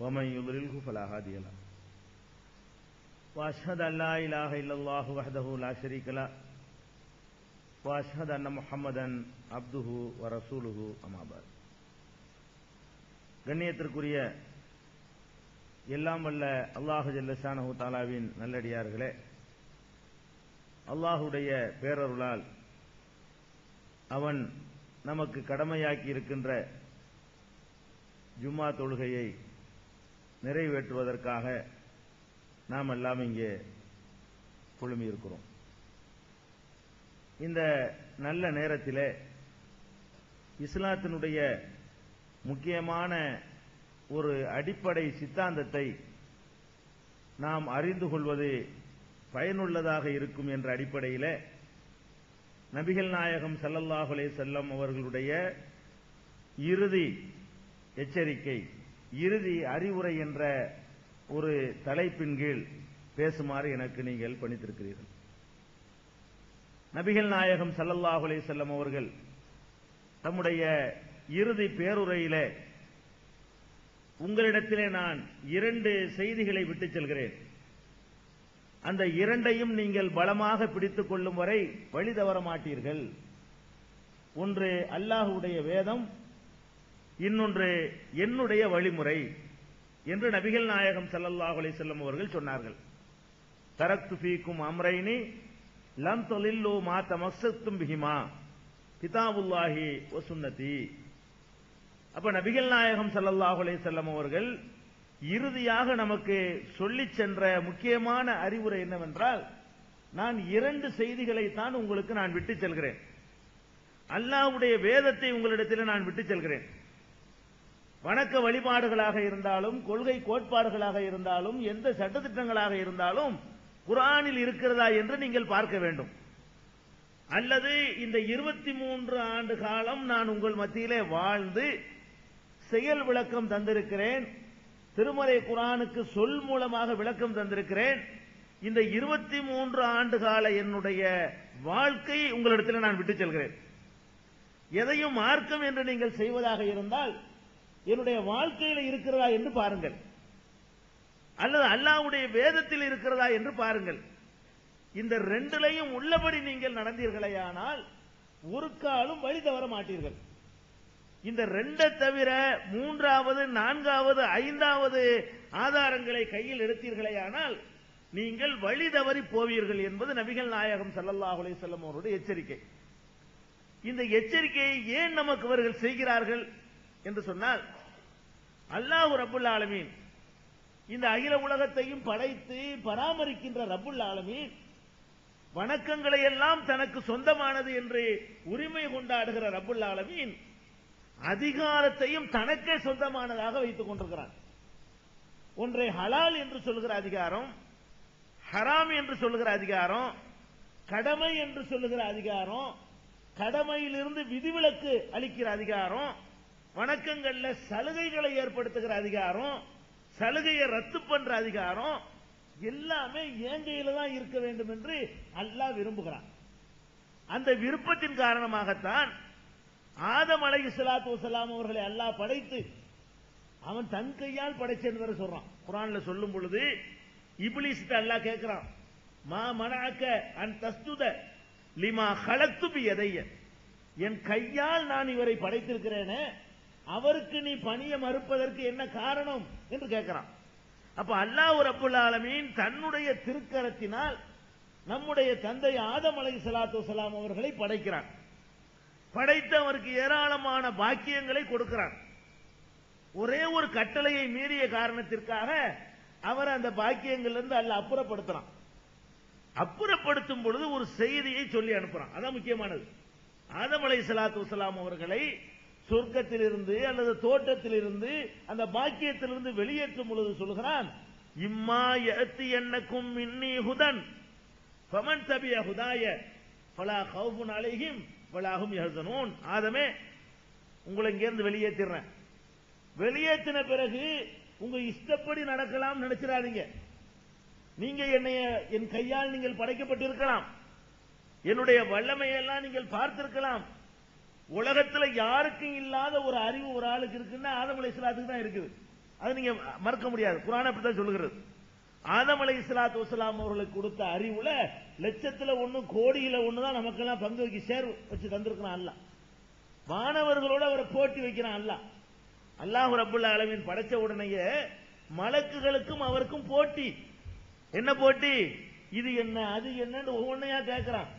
ومن يضلله فلا هادي له واشهد ان لا اله الا الله وحده لا شريك له واشهد ان محمدا عبده ورسوله اما بعد கண்ணியத்திற்குரிய எல்லாம் வல்ல அல்லாஹு ஜல்லஷானஹு தாலாவின் நல்லடியார்களே அல்லாஹுடைய பேரருளால் அவன் நமக்கு கடமையாக்கி இருக்கின்ற ஜும்மா தொழுகையை நிறைவேற்றுவதற்காக நாம் எல்லாம் இங்கே குழுமி இருக்கிறோம். இந்த நல்ல நேரத்திலே இஸ்லாத்தினுடைய முக்கியமான ஒரு அடிப்படை சித்தாந்தத்தை நாம் அறிந்து கொள்வது பயனுள்ளதாக இருக்கும் என்ற அடிப்படையில் நபிகள் நாயகம் சல்லல்லாஹுலே செல்லம் அவர்களுடைய இறுதி எச்சரிக்கை இறுதி அறிவுரை என்ற ஒரு தலைப்பின் கீழ் பேசுமாறு எனக்கு நீங்கள் பணித்திருக்கிறீர்கள். நபிகள் நாயகம் சல்லல்லாஹு செல்லம் அவர்கள் தம்முடைய இறுதி பேருரையிலே உங்களிடத்திலே நான் இரண்டு செய்திகளை விட்டுச் செல்கிறேன். அந்த இரண்டையும் நீங்கள் பலமாக பிடித்துக் கொள்ளும் வரை வழி தவற மாட்டீர்கள் ஒன்று அல்லாஹுடைய வேதம் இன்னொன்று என்னுடைய வழிமுறை என்று நபிகள் நாயகம் சல்லல்லாஹு அலைஹி செல்லம் அவர்கள் சொன்னார்கள். தரத்து பீக்கும் அம்ரைனி லம் தொலில்லு மா பிஹிமா. கிதாபுல்லாஹி வ அப்ப நபிகள் நாயகம் சல்லல்லாஹு அலைஹி செல்லம் அவர்கள் இறுதியாக நமக்கு சொல்லிச் சென்ற முக்கியமான அறிவுரை என்னவென்றால் நான் இரண்டு செய்திகளை தான் உங்களுக்கு நான் விட்டுச் செல்கிறேன். அல்லாவுடைய வேதத்தை உங்களிடத்தில் நான் விட்டுச் செல்கிறேன். வணக்க வழிபாடுகளாக இருந்தாலும் கொள்கை கோட்பாடுகளாக இருந்தாலும் எந்த சட்டத்திட்டங்களாக இருந்தாலும் குரானில் இருக்கிறதா என்று நீங்கள் பார்க்க வேண்டும். அல்லது இந்த இருபத்தி மூன்று ஆண்டு காலம் நான் உங்கள் மத்தியிலே வாழ்ந்து செயல் விளக்கம் தந்திருக்கிறேன் திருமறை குரானுக்கு சொல் மூலமாக விளக்கம் தந்திருக்கிறேன் இந்த இருபத்தி மூன்று ஆண்டு கால என்னுடைய வாழ்க்கை உங்களிடத்தில் நான் விட்டுச் செல்கிறேன். எதையும் மார்க்கம் என்று நீங்கள் செய்வதாக இருந்தால் என்னுடைய வாழ்க்கையில் இருக்கிறதா என்று பாருங்கள். அல்லது அல்லாவுடைய வேதத்தில் இருக்கிறதா என்று பாருங்கள். இந்த ரெண்டுலையும் உள்ளபடி நீங்கள் நடந்தீர்களேயானால் ஒரு காலம் வழி தவற மாட்டீர்கள். இந்த ரெண்டை தவிர மூன்றாவது நான்காவது ஐந்தாவது ஆதாரங்களை கையில் எடுத்தீர்களேயானால் நீங்கள் வழி தவறி போவீர்கள் என்பது நபிகள் நாயகம் சல்லல்லாஹு அலைஹி அவருடைய எச்சரிக்கை. இந்த எச்சரிக்கையை ஏன் நமக்கு அவர்கள் செய்கிறார்கள் என்று சொன்னால் அல்லாஹு ரபுல் ஆலமீன். இந்த அகில உலகத்தையும் படைத்து பராமரிக்கின்ற ரபுல் ஆலமீன். வணக்கங்களை எல்லாம் தனக்கு சொந்தமானது என்று உரிமை கொண்டாடுகிற ரபுல் ஆலமீன் அதிகாரத்தையும் தனக்கே சொந்தமானதாக வைத்துக் கொண்டிருக்கிறான். ஒன்றை ஹலால் என்று சொல்லுகிற அதிகாரம் ஹராம் என்று சொல்லுகிற அதிகாரம் கடமை என்று சொல்லுகிற அதிகாரம் கடமையிலிருந்து விதிவிலக்கு அளிக்கிற அதிகாரம் வணக்கங்கள்ல சலுகைகளை ஏற்படுத்துகிற அதிகாரம் சலுகையை ரத்து பண்ற அதிகாரம் எல்லாமே ஏங்கையில தான் இருக்க வேண்டும் என்று அல்லாஹ் விரும்புகிறான். அந்த விருப்பத்தின் காரணமாகத்தான் ஆதம் அலை சலாத்து வசலாம் அவர்களை அல்லாஹ் படைத்து அவன் தன் கையால் படைச்சேன்னு சொல்றான். குரான்ல சொல்லும் பொழுது இபிலிஸ்ட அல்லாஹ் கேட்கிறான் மா மனாக்க அன் தஸ்துத லிமா ஹலத்து பி எதைய என் கையால் நான் இவரை படைத்திருக்கிறேனே அவருக்கு நீ பணிய மறுப்பதற்கு என்ன காரணம் என்று கேட்கிறான். அப்ப அல்லாஹ் ரப்புல் ஆலமீன் தன்னுடைய திருக்கரத்தினால் நம்முடைய தந்தை ஆதம் அலை சலாத்து சலாம் அவர்களை படைக்கிறான். படைத்து அவருக்கு ஏராளமான பாக்கியங்களை கொடுக்கிறான். ஒரே ஒரு கட்டளையை மீறிய காரணத்திற்காக அவர் அந்த பாக்கியங்களிலிருந்து அல்ல அப்புறப்படுத்துறான். அப்புறப்படுத்தும் பொழுது ஒரு செய்தியை சொல்லி அனுப்புறான். அதான் முக்கியமானது. ஆதம் அலை சலாத்து வலாம் அவர்களை சொர்க்கத்திலிருந்து அல்லது தோட்டத்திலிருந்து அந்த பாக்கியத்திலிருந்து வெளியேற்றும் பொழுது சொல்கிறான் இம்மா எத்தி என்னக்கும் இன்னி ஹுதன் பமன் தபிய ஹுதாய பலா ஹவுஃபுன் அலைஹிம் பலாகும் எழுதனோன் ஆதமே உங்களை இங்கேருந்து வெளியேற்றிடுறேன். வெளியேற்றின பிறகு உங்க இஷ்டப்படி நடக்கலாம் நினைச்சிடாதீங்க. நீங்க என்னைய என் கையால் நீங்கள் படைக்கப்பட்டிருக்கலாம். என்னுடைய வல்லமையெல்லாம் நீங்கள் பார்த்திருக்கலாம். உலகத்துல யாருக்கும் இல்லாத ஒரு அறிவு ஒரு ஆளுக்கு இருக்குன்னா ஆதம் அலை இஸ்லாத்துக்கு தான் இருக்குது. அது நீங்க மறக்க முடியாது. குரான் அப்படித்தான் சொல்லுகிறது. ஆதம் அலை இஸ்லாத்து வசலாம் அவர்களுக்கு கொடுத்த அறிவுல லட்சத்துல ஒண்ணு கோடியில ஒண்ணு தான் நமக்கெல்லாம் பங்கு வைக்க சேர் வச்சு தந்திருக்கிறான் அல்ல மாணவர்களோட அவரை போட்டி வைக்கிறான் அல்ல அல்லாஹ் ரபுல்லா அளவின் படைச்ச உடனேயே மலக்குகளுக்கும் அவருக்கும் போட்டி. என்ன போட்டி? இது என்ன அது என்னன்னு ஒவ்வொன்னையா கேட்கிறான்.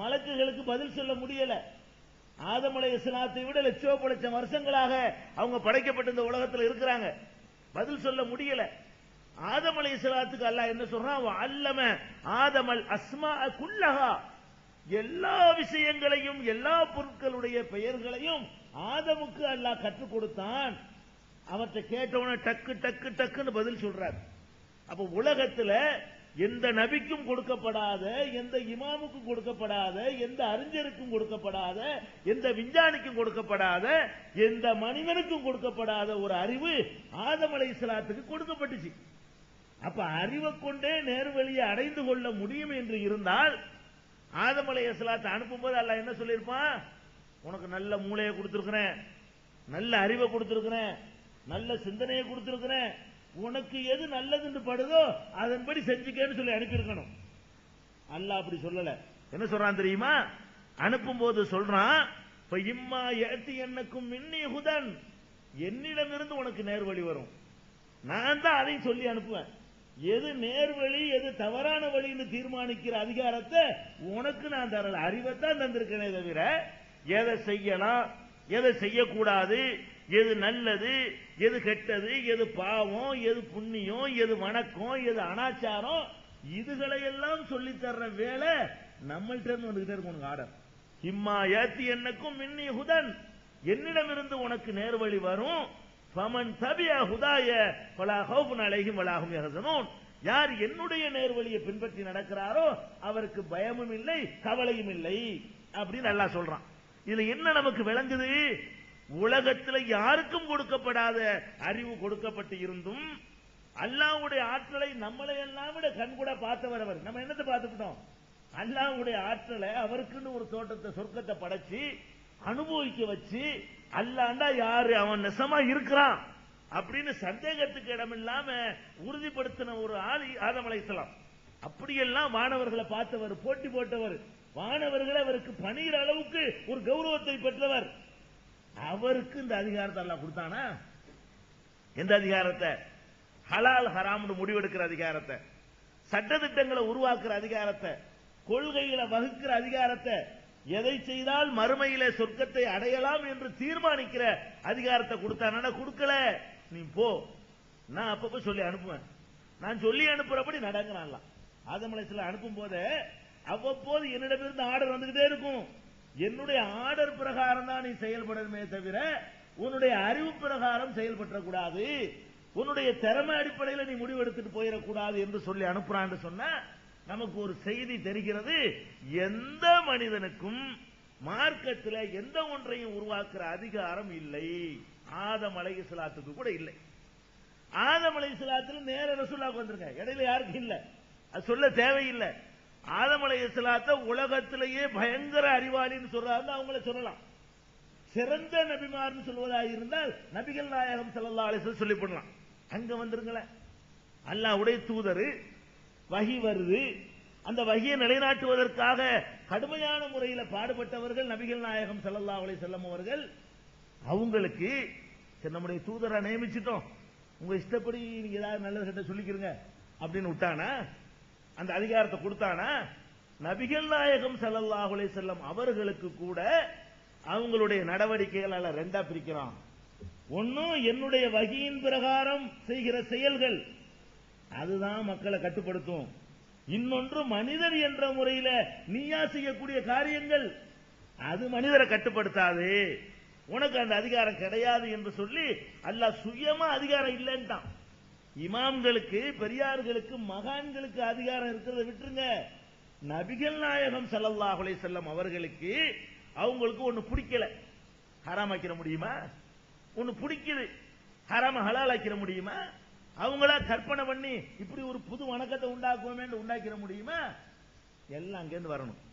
மலக்குகளுக்கு பதில் சொல்ல முடியல. ஆதமலை இஸ்லாத்தை விட லட்சோ லட்சம் வருஷங்களாக அவங்க படைக்கப்பட்ட இந்த உலகத்தில் இருக்கிறாங்க. பதில் சொல்ல முடியல. ஆதமலை இஸ்லாத்துக்கு அல்லாஹ் என்ன சொல்றான்? அல்லம ஆதமல் அஸ்மா குல்லகா எல்லா விஷயங்களையும் எல்லா பொருட்களுடைய பெயர்களையும் ஆதமுக்கு அல்லாஹ் கற்றுக் கொடுத்தான். அவற்றை கேட்டவன டக்கு டக்கு டக்குன்னு பதில் சொல்றார். அப்ப உலகத்துல எந்த நபிக்கும் கொடுக்கப்படாத எந்த இமாமுக்கும் கொடுக்கப்படாத எந்த அறிஞருக்கும் கொடுக்கப்படாத எந்த விஞ்ஞானிக்கும் கொடுக்கப்படாத எந்த மனிதனுக்கும் கொடுக்கப்படாத ஒரு அறிவு ஆதம் அலை இஸ்லாத்துக்கு கொடுக்கப்பட்டுச்சு. அப்ப அறிவை கொண்டே நேர்வழியை அடைந்து கொள்ள முடியும் என்று இருந்தால் ஆதம் அலை இஸ்லாத்தை அனுப்பும்போது அல்ல என்ன சொல்லியிருப்பான்? உனக்கு நல்ல மூளையை கொடுத்திருக்கிறேன் நல்ல அறிவை கொடுத்திருக்கிறேன் நல்ல சிந்தனையை கொடுத்திருக்கிறேன் உனக்கு எது நல்லதுன்னு படுதோ அதன்படி செஞ்சுக்கன்னு சொல்லி அனுப்பியிருக்கணும். அல்ல அப்படி சொல்லல. என்ன சொல்றான் தெரியுமா? அனுப்பும் போது சொல்றான் இம்மா ஏத்தி என்னக்கும் மின்னி ஹுதன். என்னிடமிருந்து உனக்கு நேர்வழி வரும். நான் தான் அதையும் சொல்லி அனுப்புவேன். எது நேர்வழி எது தவறான வழின்னு தீர்மானிக்கிற அதிகாரத்தை உனக்கு நான் தரல. அறிவைத்தான் தந்திருக்கேனே தவிர எதை செய்யலாம் எதை செய்யக்கூடாது எது நல்லது எது கெட்டது எது பாவம் எது புண்ணியம் எது வணக்கம் எது அனாச்சாரம் இதுகளை எல்லாம் சொல்லி தர்ற வேலை நம்மள்ட்ட இருந்து வந்துகிட்டே இருக்கும் உனக்கு ஆர்டர். இம்மா ஏத்தி என்னக்கும் மின்னி ஹுதன். என்னிடமிருந்து உனக்கு நேர்வழி வரும். பமன் தபிய ஹுதாய பலா ஹவுபுன் அலைஹிம் வலாஹும் யார் என்னுடைய நேர்வழியை பின்பற்றி நடக்கிறாரோ அவருக்கு பயமும் இல்லை கவலையும் இல்லை அப்படின்னு நல்லா சொல்றான். இதுல என்ன நமக்கு விளங்குது? உலகத்தில் யாருக்கும் கொடுக்கப்படாத அறிவு கொடுக்கப்பட்டு இருந்தும் அல்லாவுடைய ஆற்றலை நம்மளை எல்லாம் விட கண்கூட பார்த்தவர் அவர். நம்ம என்னத்தை பார்த்துக்கிட்டோம்? அல்லாவுடைய ஆற்றலை அவருக்குன்னு ஒரு தோட்டத்தை சொர்க்கத்தை படைச்சு அனுபவிக்க வச்சு அல்லாண்டா யாரு? அவன் நெசமா இருக்கிறான் அப்படின்னு சந்தேகத்துக்கு இடம் இல்லாம உறுதிப்படுத்தின ஒரு ஆள் ஆதம் அலைசலாம் அப்படியெல்லாம் மாணவர்களை பார்த்தவர் போட்டி போட்டவர். மாணவர்களை அவருக்கு பணிகிற அளவுக்கு ஒரு கௌரவத்தை பெற்றவர். அவருக்கு இந்த அதிகாரத்தை எல்லாம் கொடுத்தானா? எந்த அதிகாரத்தை? ஹலால் ஹராம்னு முடிவெடுக்கிற அதிகாரத்தை. சட்டத்திட்டங்களை உருவாக்குற அதிகாரத்தை. கொள்கைகளை வகுக்கிற அதிகாரத்தை. எதை செய்தால் மறுமையில சொர்க்கத்தை அடையலாம் என்று தீர்மானிக்கிற அதிகாரத்தை கொடுத்தானா? கொடுக்கல. நீ போ. நான் அப்பப்ப சொல்லி அனுப்புவேன். நான் சொல்லி அனுப்புறபடி நடங்கிறான்லாம். ஆதமலை சில அனுப்பும் போது அவ்வப்போது என்னிடமிருந்து ஆர்டர் வந்துகிட்டே இருக்கும். என்னுடைய ஆர்டர் பிரகாரம் தான் நீ செயல்படணுமே தவிர உன்னுடைய அறிவு பிரகாரம் செயல்பற்றக்கூடாது உன்னுடைய திறமை அடிப்படையில் நீ முடிவெடுத்துட்டு போயிடக்கூடாது என்று சொல்லி அனுப்புறான்னு சொன்ன நமக்கு ஒரு செய்தி தெரிகிறது. எந்த மனிதனுக்கும் மார்க்கத்தில் எந்த ஒன்றையும் உருவாக்குற அதிகாரம் இல்லை. ஆதம் அலை இஸ்லாத்துக்கு கூட இல்லை. ஆதம் அலை இஸ்லாத்துல நேர ரசூலாக்கு வந்திருக்க இடையில யாருக்கும் இல்லை. அது சொல்ல தேவையில்லை. ஆதமலை இஸ்லாத்த உலகத்திலேயே பயங்கர அறிவாளின்னு சொல்றாருன்னு அவங்கள சொல்லலாம். சிறந்த நபிமார்னு சொல்வதாக இருந்தால் நபிகள் நாயகம் செல்லல்லா அலிசல் சொல்லி போடலாம் அங்க வந்துருங்களேன். அல்லாவுடைய தூதரு வகி வருது. அந்த வகியை நிலைநாட்டுவதற்காக கடுமையான முறையில் பாடுபட்டவர்கள் நபிகள் நாயகம் செல்லல்லா அலை செல்லம் அவர்கள். அவங்களுக்கு நம்முடைய தூதரை நியமிச்சிட்டோம். உங்க இஷ்டப்படி நீங்க ஏதாவது நல்லது சட்ட சொல்லிக்கிறங்க அப்படின்னு விட்டானா அந்த அதிகாரத்தை கொடுத்தானா? நபிகள் நாயகம் சல்லல்லாஹு செல்லம் அவர்களுக்கு கூட அவங்களுடைய நடவடிக்கைகள் ரெண்டா பிரிக்கிறான். ஒன்னும் என்னுடைய வகையின் பிரகாரம் செய்கிற செயல்கள். அதுதான் மக்களை கட்டுப்படுத்தும். இன்னொன்று மனிதர் என்ற முறையில நீயா செய்யக்கூடிய காரியங்கள். அது மனிதரை கட்டுப்படுத்தாது. உனக்கு அந்த அதிகாரம் கிடையாது என்று சொல்லி அல்ல சுயமா அதிகாரம் இல்லைன்ட்டான். இமாம்களுக்கு பெரியார்களுக்கு மகான்களுக்கு அதிகாரம் இருக்கிறத விட்டுருங்க. நபிகள் நாயகம் ஸல்லல்லாஹு செல்லம் அவர்களுக்கு அவங்களுக்கு ஒண்ணு பிடிக்கல. ஹராம் வைக்கிற முடியுமா? ஒண்ணு பிடிக்குது. ஹராம ஹலால் வைக்கிற முடியுமா? அவங்களா கற்பனை பண்ணி இப்படி ஒரு புது வணக்கத்தை உண்டாக்குவோமே உண்டாக்கிற முடியுமா? எல்லாம் அங்கேருந்து வரணும்.